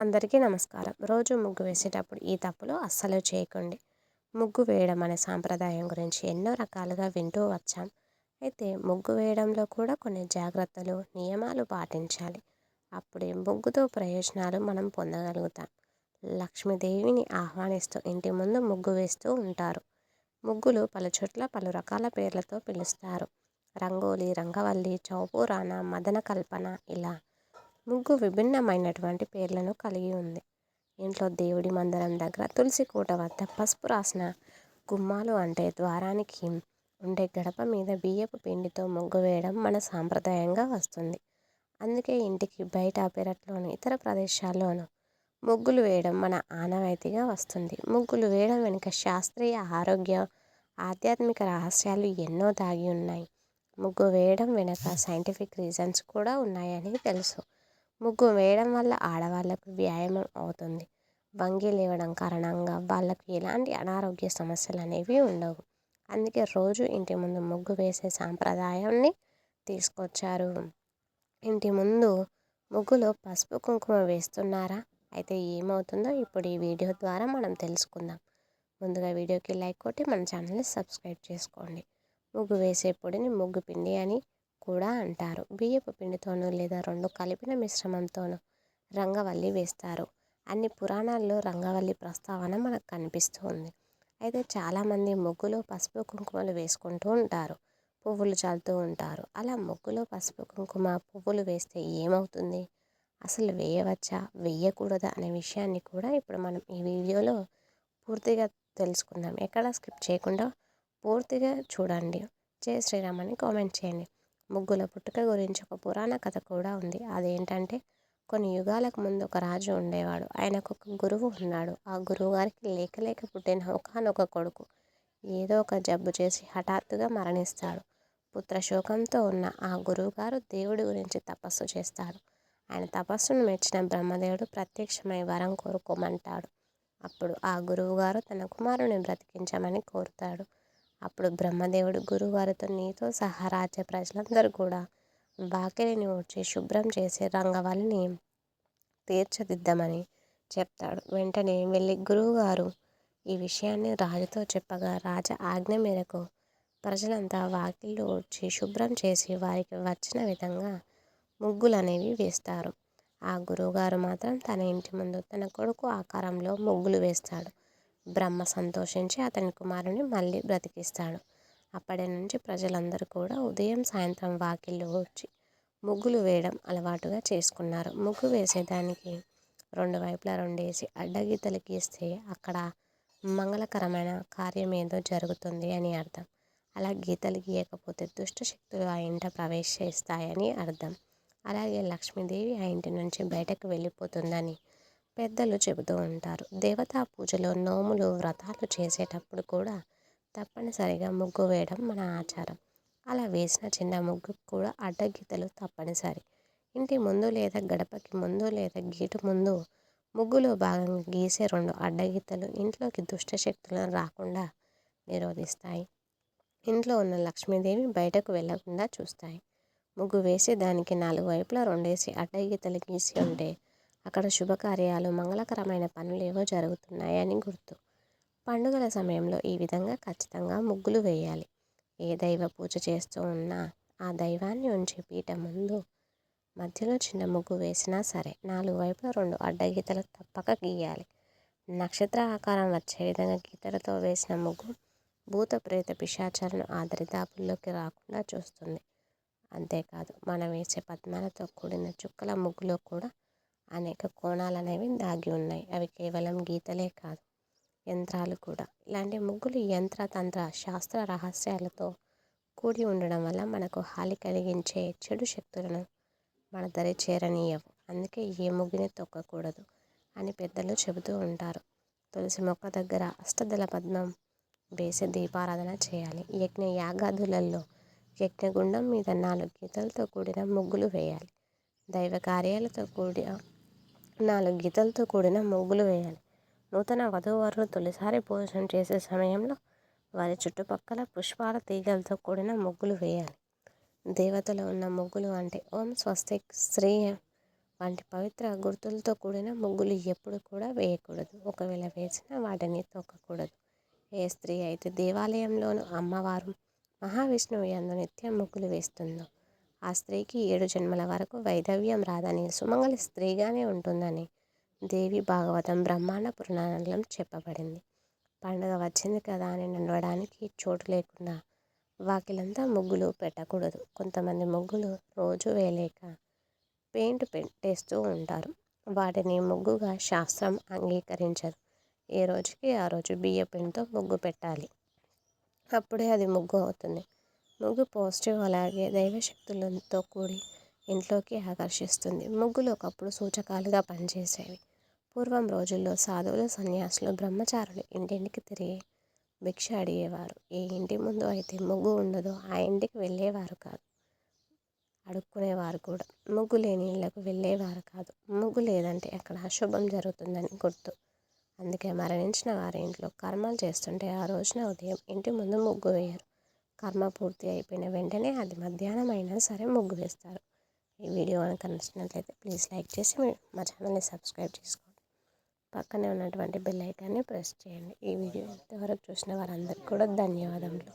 అందరికీ నమస్కారం. రోజు ముగ్గు వేసేటప్పుడు ఈ తప్పులు అస్సలు చేయకండి. ముగ్గు వేయడం అనే సాంప్రదాయం గురించి ఎన్నో రకాలుగా వింటూ వచ్చాం. అయితే ముగ్గు వేయడంలో కూడా కొన్ని జాగ్రత్తలు నియమాలు పాటించాలి. అప్పుడే ముగ్గుతో ప్రయోజనాలు మనం పొందగలుగుతాం. లక్ష్మీదేవిని ఆహ్వానిస్తూ ఇంటి ముందు ముగ్గు వేస్తూ ఉంటారు. ముగ్గులు పలు చోట్ల పలు రకాల పేర్లతో పిలుస్తారు. రంగోలి రంగవల్లి చౌపురాణ మదన కల్పన ఇలా ముగ్గు విభిన్నమైనటువంటి పేర్లను కలిగి ఉంది. ఇంట్లో దేవుడి మందిరం దగ్గర తులసి కోట వద్ద పసుపు రాసిన గుమ్మాలు అంటే ద్వారానికి ఉండే గడప మీద బియ్యపు పిండితో ముగ్గు వేయడం మన సాంప్రదాయంగా వస్తుంది. అందుకే ఇంటికి బయట పెరట్లోను ఇతర ప్రదేశాల్లోనూ ముగ్గులు వేయడం మన ఆనవాయితీగా వస్తుంది. ముగ్గులు వేయడం వెనుక శాస్త్రీయ ఆరోగ్య ఆధ్యాత్మిక రహస్యాలు ఎన్నో దాగి ఉన్నాయి. ముగ్గు వేయడం వెనుక సైంటిఫిక్ రీజన్స్ కూడా ఉన్నాయని తెలుసు. ముగ్గు వేయడం వల్ల ఆడవాళ్ళకు వ్యాయామం అవుతుంది. వంగి లేవడం కారణంగా వాళ్ళకు ఎలాంటి అనారోగ్య సమస్యలు అనేవి ఉండవు. అందుకే రోజు ఇంటి ముందు ముగ్గు వేసే సాంప్రదాయాన్ని తీసుకొచ్చారు. ఇంటి ముందు ముగ్గులో పసుపు కుంకుమ వేస్తున్నారా? అయితే ఏమవుతుందో ఇప్పుడు ఈ వీడియో ద్వారా మనం తెలుసుకుందాం. ముందుగా వీడియోకి లైక్ కొట్టి మన ఛానల్ని సబ్స్క్రైబ్ చేసుకోండి. ముగ్గు వేసే పొడిని ముగ్గు పిండి అని కూడా అంటారు. బియ్యపు పిండితోనూ లేదా రెండు కలిపిన మిశ్రమంతోనూ రంగవల్లి వేస్తారు. అన్ని పురాణాల్లో రంగవల్లి ప్రస్తావన మనకు కనిపిస్తూ ఉంది. అయితే చాలామంది ముగ్గులో పసుపు కుంకుమలు వేసుకుంటూ ఉంటారు. పువ్వులు చల్లుతూ ఉంటారు. అలా ముగ్గులో పసుపు కుంకుమ పువ్వులు వేస్తే ఏమవుతుంది? అసలు వేయవచ్చా? వేయకూడదా అనే విషయాన్ని కూడా ఇప్పుడు మనం ఈ వీడియోలో పూర్తిగా తెలుసుకుందాం. ఎక్కడ స్కిప్ చేయకుండా పూర్తిగా చూడండి. జయ శ్రీరామ్ అని కామెంట్ చేయండి. ముగ్గుల పుట్టుక గురించి ఒక పురాణ కథ కూడా ఉంది. అదేంటంటే కొన్ని యుగాలకు ముందు ఒక రాజు ఉండేవాడు. ఆయనకు ఒక గురువు ఉన్నాడు. ఆ గురువు గారికి లేక లేక పుట్టిన ఒకనొక కొడుకు. ఏదో ఒక జబ్బు చేసి హఠాత్తుగా మరణిస్తాడు. పుత్రశోకంతో ఉన్న ఆ గురువుగారు దేవుడి గురించి తపస్సు చేస్తాడు. ఆయన తపస్సును మెచ్చిన బ్రహ్మదేవుడు ప్రత్యక్షమై వరం కోరుకోమంటాడు. అప్పుడు ఆ గురువుగారు తన కుమారుని బ్రతికించమని కోరుతాడు. అప్పుడు బ్రహ్మదేవుడు గురువారితో నీతో సహా రాజ్య ప్రజలందరూ కూడా వాకిలిని ఊడ్చి శుభ్రం చేసే రంగవల్లిని తీర్చిదిద్దామని చెప్తాడు. వెంటనే వెళ్ళి గురువుగారు ఈ విషయాన్ని రాజుతో చెప్పగా రాజ ఆజ్ఞ మేరకు ప్రజలంతా వాకిళ్ళు ఊడ్చి శుభ్రం చేసి వారికి వచ్చిన విధంగా ముగ్గులు అనేవి వేస్తారు. ఆ గురువుగారు మాత్రం తన ఇంటి ముందు తన కొడుకు ఆకారంలో ముగ్గులు వేస్తాడు. బ్రహ్మ సంతోషించి అతని కుమారుని మళ్ళీ బ్రతికిస్తాడు. అప్పటి నుంచి ప్రజలందరూ కూడా ఉదయం సాయంత్రం వాకిళ్ళు వచ్చి ముగ్గులు వేయడం అలవాటుగా చేసుకున్నారు. ముగ్గు వేసేదానికి రెండు వైపులా రెండేసి అడ్డగీతలు గీస్తే అక్కడ మంగళకరమైన కార్యం ఏదో జరుగుతుంది అని అర్థం. అలా గీతలు గీయకపోతే దుష్ట శక్తులు ఆ ఇంట ప్రవేశిస్తాయని అర్థం. అలాగే లక్ష్మీదేవి ఆ ఇంటి నుంచి బయటకు వెళ్ళిపోతుందని పెద్దలు చెబుతూ ఉంటారు. దేవతా పూజలో నోములు వ్రతాలు చేసేటప్పుడు కూడా తప్పనిసరిగా ముగ్గు వేయడం మన ఆచారం. అలా వేసిన చిన్న ముగ్గు కూడా అడ్డగీతలు తప్పనిసరి. ఇంటి ముందు లేదా గడపకి ముందు లేదా గేటు ముందు ముగ్గులో భాగంగా గీసే రెండు అడ్డగీతలు ఇంట్లోకి దుష్ట శక్తులను రాకుండా నిరోధిస్తాయి. ఇంట్లో ఉన్న లక్ష్మీదేవి బయటకు వెళ్ళకుండా చూస్తాయి. ముగ్గు వేసి దానికి నాలుగు వైపులా రెండేసి అడ్డగీతలు గీసి ఉంటే అక్కడ శుభకార్యాలు మంగళకరమైన పనులు ఏవో జరుగుతున్నాయని గుర్తు. పండుగల సమయంలో ఈ విధంగా ఖచ్చితంగా ముగ్గులు వేయాలి. ఏ దైవ పూజ చేస్తూ ఉన్నా ఆ దైవాన్ని ఉంచి పీట ముందు మధ్యలో చిన్న ముగ్గు వేసినా సరే నాలుగు వైపులా రెండు అడ్డగీతలు తప్పక గీయాలి. నక్షత్ర ఆకారం వచ్చే విధంగా గీతలతో వేసిన ముగ్గు భూత ప్రేత పిశాచాలను ఆ దరిదాపుల్లోకి రాకుండా చూస్తుంది. అంతేకాదు మనం వేసే పద్మాలతో కూడిన చుక్కల ముగ్గులో కూడా అనేక కోణాలు అనేవి దాగి ఉన్నాయి. అవి కేవలం గీతలే కాదు యంత్రాలు కూడా. ఇలాంటి ముగ్గులు యంత్ర తంత్ర శాస్త్ర రహస్యాలతో కూడి ఉండడం వల్ల మనకు హాని కలిగించే చెడు శక్తులను మన దరి చేరనీయవు. అందుకే ఏ ముగ్గుని తొక్కకూడదు అని పెద్దలు చెబుతూ ఉంటారు. తులసి మొక్క దగ్గర అష్టదళ పద్మం వేసి దీపారాధన చేయాలి. యజ్ఞ యాగాదులలో యజ్ఞగుండం మీద నాలుగు గీతలతో కూడిన ముగ్గులు వేయాలి. దైవ కార్యాలతో కూడిన నాలుగు గీతలతో కూడిన ముగ్గులు వేయాలి. నూతన వధూవరులు తొలిసారి భోజనం చేసే సమయంలో వారి చుట్టుపక్కల పుష్పాల తీగలతో కూడిన ముగ్గులు వేయాలి. దేవతలు ఉన్న ముగ్గులు అంటే ఓం స్వస్తిక్ శ్రీ వంటి పవిత్ర గుర్తులతో కూడిన ముగ్గులు ఎప్పుడు కూడా వేయకూడదు. ఒకవేళ వేసినా వాటిని తొక్కకూడదు. ఏ స్త్రీ అయితే దేవాలయంలోను అమ్మవారు మహావిష్ణువు ఎందు నిత్యం ముగ్గులు వేస్తుందో ఆ స్త్రీకి ఏడు జన్మల వరకు వైధవ్యం రాదని సుమంగళి స్త్రీగానే ఉంటుందని దేవి భాగవతం బ్రహ్మాండ పురాణంలో చెప్పబడింది. పండుగ వచ్చింది కదా అని నడవడానికి చోటు లేకుండా వాకిలంతా ముగ్గులు పెట్టకూడదు. కొంతమంది ముగ్గులు రోజు వేయలేక పెయింట్ పెట్టేస్తూ ఉంటారు. వాటిని ముగ్గుగా శాస్త్రం అంగీకరించదు. ఏ రోజుకి ఆ రోజు బియ్య పిండితో ముగ్గు పెట్టాలి. అప్పుడే అది ముగ్గు అవుతుంది. ముగ్గు పాజిటివ్ అలాగే దైవశక్తులతో కూడి ఇంట్లోకి ఆకర్షిస్తుంది. ముగ్గులు ఒకప్పుడు సూచకాలుగా పనిచేసేవి. పూర్వం రోజుల్లో సాధువులు సన్యాసులు బ్రహ్మచారులు ఇంటింటికి తిరిగి భిక్ష అడిగేవారు. ఏ ఇంటి ముందు అయితే ముగ్గు ఉండదో ఆ ఇంటికి వెళ్ళేవారు కాదు. అడుక్కునేవారు కూడా. ముగ్గు లేని ఇళ్ళకు వెళ్ళేవారు కాదు. ముగ్గు లేదంటే అక్కడ అశుభం జరుగుతుందని గుర్తు. అందుకే మరణించిన వారి ఇంట్లో కర్మలు చేస్తుంటే ఆ రోజున ఉదయం ఇంటి ముందు ముగ్గు వేయరు. కర్మ పూర్తి అయిపోయిన వెంటనే అది మధ్యాహ్నం అయినా సరే ముగ్గు వేస్తారు. ఈ వీడియో కనుక నచ్చినట్లయితే ప్లీజ్ లైక్ చేసి మా ఛానల్ని సబ్స్క్రైబ్ చేసుకోండి. పక్కనే ఉన్నటువంటి బెల్ ఐకాన్ని ప్రెస్ చేయండి. ఈ వీడియో ఇంతవరకు చూసిన వారందరికీ కూడా ధన్యవాదములు.